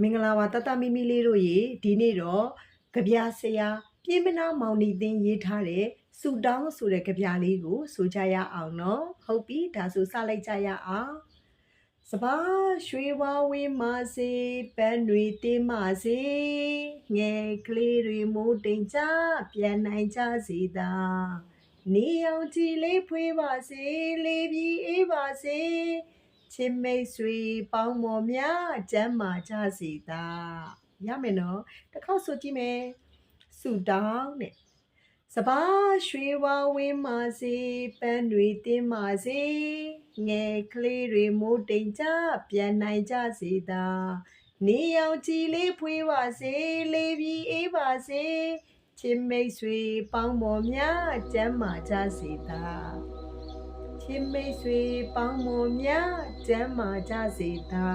မင်္ဂလာပါတတမီမီလေးတို့ရေဒီနေ့တော့ကြပြဆရာပြင်းမနာမောင်နီသင်းရေးထားတဲ့စူတောင်းဆိုတဲ့ကြပြလေးကိုဆိုကြရအောင်နော်ဟုတ်ပြီဒါဆိုစလိုက်ကြရအောင်စပါးရွှေဝါဝင်းမစေပန်းတွေတင်းမစေငယ်ကလေးတွေမိုးတိမ်ကြပြန်နိုင်ကြစေသာနေအောင်ကြည်လေးဖွေးပါစေလေးပြီးအေးပါစေ ချစ်မိတ်ဆွေပေါင်းမော်များကျမ်းမာကြစေသာရမယ်နော်တစ်ခေါက်ဆိုကြည့်မယ်ဆူတောင်းတဲ့စပါးရွှေဝါဝင်းမာစေပန်းတွေတင်းမာစေငယ်ကလေးတွေမိုးတိမ်ကြပြန်နိုင်ကြစေသာနေအောင်ကြည်လေးဖွေးပါစေလေးပြီးအေးပါစေချစ်မိတ်ဆွေပေါင်းမော်များကျမ်းမာကြစေသာ ချင်းမိတ်ဆွေပေါင်းမော်များကျမ်းမာကြစေသာ